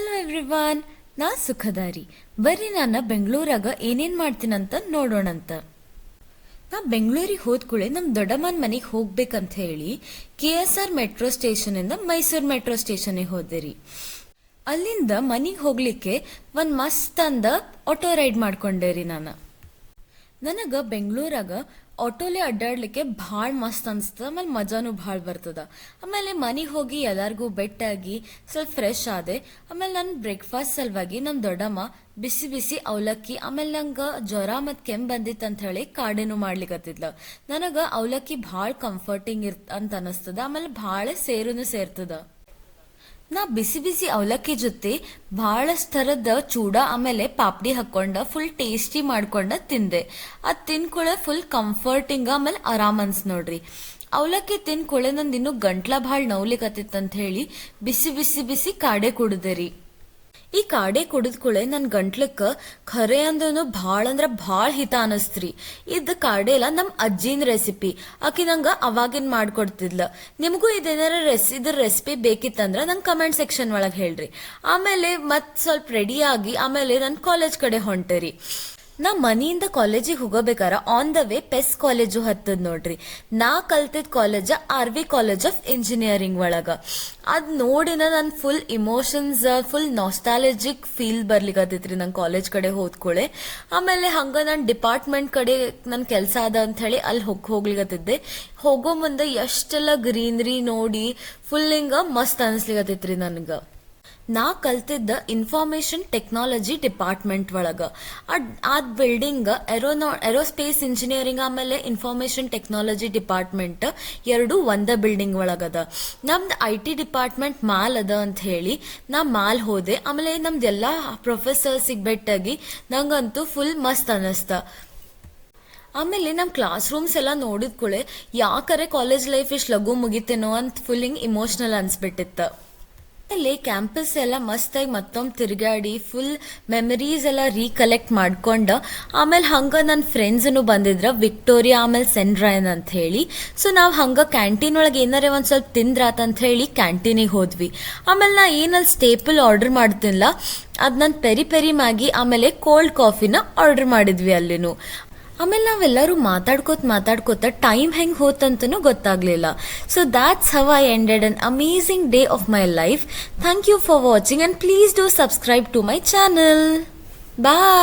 Hello everyone ನಾ ಸುಖದಾರಿ. ಬರ್ರಿ ನಾನು ಬೆಂಗಳೂರಾಗ ಏನೇನ್ ಮಾಡ್ತೀನಂತ ನೋಡೋಣಂತ. ನಾ ಬೆಂಗಳೂರಿಗೆ ಹೋದ್ಕೂಳೆ ನಮ್ಮ ದೊಡ್ಡಮ್ಮನ ಮನೆಗೆ ಹೋಗ್ಬೇಕಂತ ಹೇಳಿ ಕೆ ಎಸ್ ಆರ್ ಮೆಟ್ರೋ ಸ್ಟೇಷನಿಂದ ಮೈಸೂರು ಮೆಟ್ರೋ ಸ್ಟೇಷನಿಗೆ ಹೋದೆ ಅಲ್ಲಿಂದ ಮನೆಗೆ ಹೋಗ್ಲಿಕ್ಕೆ ಒಂದು ಮಸ್ತ್ ಅಂದ ಆಟೋ ರೈಡ್ ಮಾಡ್ಕೊಂಡೆ ರೀ ನಾನು. ನನಗ ಬೆಂಗಳೂರಾಗ ಆಟೋಲೆ ಅಡ್ಡಾಡ್ಲಿಕ್ಕೆ ಭಾಳ ಮಸ್ತ್ ಅನ್ಸ್ತದ ಆಮೇಲೆ ಮಜಾನು ಭಾಳ ಬರ್ತದ. ಆಮೇಲೆ ಮನೆಗೆ ಹೋಗಿ ಎಲ್ಲಾರ್ಗೂ ಬೆಟ್ಟಾಗಿ ಸ್ವಲ್ಪ ಫ್ರೆಶ್ ಆದೆ. ಆಮೇಲೆ ನನ್ನ ಬ್ರೇಕ್ಫಾಸ್ಟ್ ಸಲುವಾಗಿ ನಮ್ಮ ದೊಡ್ಡಮ್ಮ ಬಿಸಿ ಬಿಸಿ ಅವಲಕ್ಕಿ, ಆಮೇಲೆ ನಂಗೆ ಜ್ವರ ಮತ್ತು ಕೆಮ್ಮು ಬಂದಿತ್ತು ಅಂತ ಹೇಳಿ ಕಾಡೆನು ಮಾಡ್ಲಿಕತ್ತಿದ್ಲ. ನನಗೆ ಅವಲಕ್ಕಿ ಭಾಳ ಕಂಫರ್ಟಿಂಗ್ ಇರ್, ಅಂತ ಅನಿಸ್ತದ, ಆಮೇಲೆ ಭಾಳ ಸೇರುನು ಸೇರ್ತದ. ನಾ ಬಿಸಿ ಬಿಸಿ ಅವಲಕ್ಕಿ ಜೊತೆ ಭಾಳಷ್ಟು ಥರದ ಚೂಡ ಆಮೇಲೆ ಪಾಪಡಿ ಹಾಕೊಂಡ ಫುಲ್ ಟೇಸ್ಟಿ ಮಾಡ್ಕೊಂಡ ತಿಂದೆ. ಅದು ತಿನ್ಕೊಳ್ಳೆ ಫುಲ್ ಕಂಫರ್ಟಿಂಗ್ ಆಮೇಲೆ ಆರಾಮ್ ಅನ್ಸ್ ನೋಡ್ರಿ. ಅವಲಕ್ಕಿ ತಿನ್ಕೊಳ್ಳೆ ನಂದು ಇನ್ನೂ ಗಂಟ್ಲ ಭಾಳ ಅಂತ ಹೇಳಿ ಬಿಸಿ ಬಿಸಿ ಬಿಸಿ ಕಾಡೆ ಕುಡಿದೆ ರೀ. ಈ ಕಾಡೆ ಕುಡಿದ್ಕೂಳೆ ನನ್ನ ಗಂಟ್ಲಕ್ಕ ಖರೆ ಅಂದ್ರೂ ಭಾಳ ಅಂದ್ರ ಭಾಳ ಹಿತ ಅನಸ್ತ್ರಿ. ಇದ್ ಕಾಡೆ ಎಲ್ಲ ನಮ್ಮ ಅಜ್ಜಿನ ರೆಸಿಪಿ ಆಕಿ ನಂಗ ಅವಾಗಿನ್ ಮಾಡ್ಕೊಡ್ತಿದ್ಲ. ನಿಮಗೂ ಇದೇನಾರ ರೆಸಿ ಇದ್ರ ರೆಸಿಪಿ ಬೇಕಿತ್ತಂದ್ರ ನಂಗೆ ಕಮೆಂಟ್ ಸೆಕ್ಷನ್ ಒಳಗೆ ಹೇಳ್ರಿ. ಆಮೇಲೆ ಮತ್ ಸ್ವಲ್ಪ ರೆಡಿ ಆಗಿ ಆಮೇಲೆ ನನ್ನ ಕಾಲೇಜ್ ಕಡೆ ಹೊಂಟರಿ. ನಾ ಮನೆಯಿಂದ ಕಾಲೇಜಿಗೆ ಹೋಗಬೇಕಾರ on the way PES college ಹತ್ತದ್ ನೋಡ್ರಿ. ನಾ ಕಲ್ತಿದ್ college R V college of engineering ಒಳಗ. ಅದ್ ನೋಡಿನ ನನ್ full emotions full nostalgic feel ಬರ್ಲಿಕ್ಕತ್ತೈತ್ರಿ ನಂಗೆ ಕಾಲೇಜ್ ಕಡೆ ಹೋದ್ಕೊಳ್ಳೆ ಆಮೇಲೆ ಹಂಗ ನನ್ನ ಡಿಪಾರ್ಟ್ಮೆಂಟ್ ಕಡೆ ನನ್ನ ಕೆಲಸ ಅದ ಅಂತ ಹೇಳಿ ಅಲ್ಲಿ ಹೋಗ್ ಹೋಗ್ಲಿಕತ್ತಿದ್ದೆ ಹೋಗೋ ಮುಂದೆ ಎಷ್ಟೆಲ್ಲ ಗ್ರೀನ್ರಿ ನೋಡಿ ಫುಲ್ ಹಿಂಗ ಮಸ್ತ್ ಅನ್ಸ್ಲಿಕತ್ತೈತ್ರಿ ನನ್ಗ. ನಾ ಕಲ್ತಿದ್ದ ಇನ್ಫಾರ್ಮೇಶನ್ ಟೆಕ್ನಾಲಜಿ ಡಿಪಾರ್ಟ್ಮೆಂಟ್ ಒಳಗೆ. ಅದ್ ಬಿಲ್ಡಿಂಗ್ ಏರೋನಾ ಏರೋಸ್ಪೇಸ್ ಇಂಜಿನಿಯರಿಂಗ್ ಆಮೇಲೆ ಇನ್ಫಾರ್ಮೇಶನ್ ಟೆಕ್ನಾಲಜಿ ಡಿಪಾರ್ಟ್ಮೆಂಟ್ ಎರಡು ಒಂದೇ ಬಿಲ್ಡಿಂಗ್ ಒಳಗದ. ನಮ್ದು ಐ ಟಿ ಡಿಪಾರ್ಟ್ಮೆಂಟ್ ಮಾಲ್ ಅದ ಅಂತ ಹೇಳಿ, ನಾ ಮಾಲ್ ಹೋದೆ. ಆಮೇಲೆ ನಮ್ದು ಎಲ್ಲ ಪ್ರೊಫೆಸರ್ಸಿಗೆ ಬೆಟ್ಟಾಗಿ ನಂಗಂತೂ ಫುಲ್ ಮಸ್ತ್ ಅನ್ನಿಸ್ತ ಆಮೇಲೆ ನಮ್ಮ ಕ್ಲಾಸ್ ರೂಮ್ಸ್ ಎಲ್ಲ ನೋಡಿದ್ಕೊಳ್ಳೆ ಯಾಕರೆ ಕಾಲೇಜ್ ಲೈಫ್ ಇಷ್ಟು ಲಘು ಮುಗಿತೇನೋ ಅಂತ ಫುಲ್ ಹಿಂಗ್ ಇಮೋಷ್ನಲ್ ಅನ್ಸ್ಬಿಟ್ಟಿತ್ತು. ಅಲ್ಲಿ ಕ್ಯಾಂಪಸ್ ಎಲ್ಲ ಮಸ್ತಾಗಿ ಮತ್ತೊಮ್ಮೆ ತಿರುಗಾಡಿ ಫುಲ್ ಮೆಮರೀಸ್ ಎಲ್ಲ ರೀಕಲೆಕ್ಟ್ ಮಾಡ್ಕೊಂಡು, ಆಮೇಲೆ ಹಂಗೆ ನನ್ನ ಫ್ರೆಂಡ್ಸನು ಬಂದಿದ್ರ ವಿಕ್ಟೋರಿಯಾ ಆಮೇಲೆ ಸೆಂಡ್ರಾಯನ್ ಅಂತ ಹೇಳಿ. ಸೊ ನಾವು ಹಂಗೆ ಕ್ಯಾಂಟೀನ್ ಒಳಗೆ ಏನಾರೇ ಒಂದು ಸ್ವಲ್ಪ ತಿಂದ್ರಾತ ಅಂತ ಹೇಳಿ ಕ್ಯಾಂಟೀನಿಗೆ ಹೋದ್ವಿ. ಆಮೇಲೆ ನಾ ಏನಲ್ಲಿ ಸ್ಟೇಪಲ್ ಆರ್ಡರ್ ಮಾಡ್ತಿಲ್ಲ, ಅದು ನಾನು ಪೆರಿ ಪೆರಿ ಮ್ಯಾಗಿ, ಆಮೇಲೆ ಕೋಲ್ಡ್ ಕಾಫಿನ ಆರ್ಡರ್ ಮಾಡಿದ್ವಿ ಅಲ್ಲಿನೂ. ಆಮೇಲೆ ನಾವೆಲ್ಲರೂ ಮಾತಾಡ್ಕೋತ ಮಾತಾಡ್ಕೋತ ಟೈಮ್ ಹೆಂಗೆ ಹೋತಂತನೂ ಗೊತ್ತಾಗ್ಲಿಲ್ಲ. So that's how I ended an amazing day of my life thank you for watching and please do subscribe to my channel bye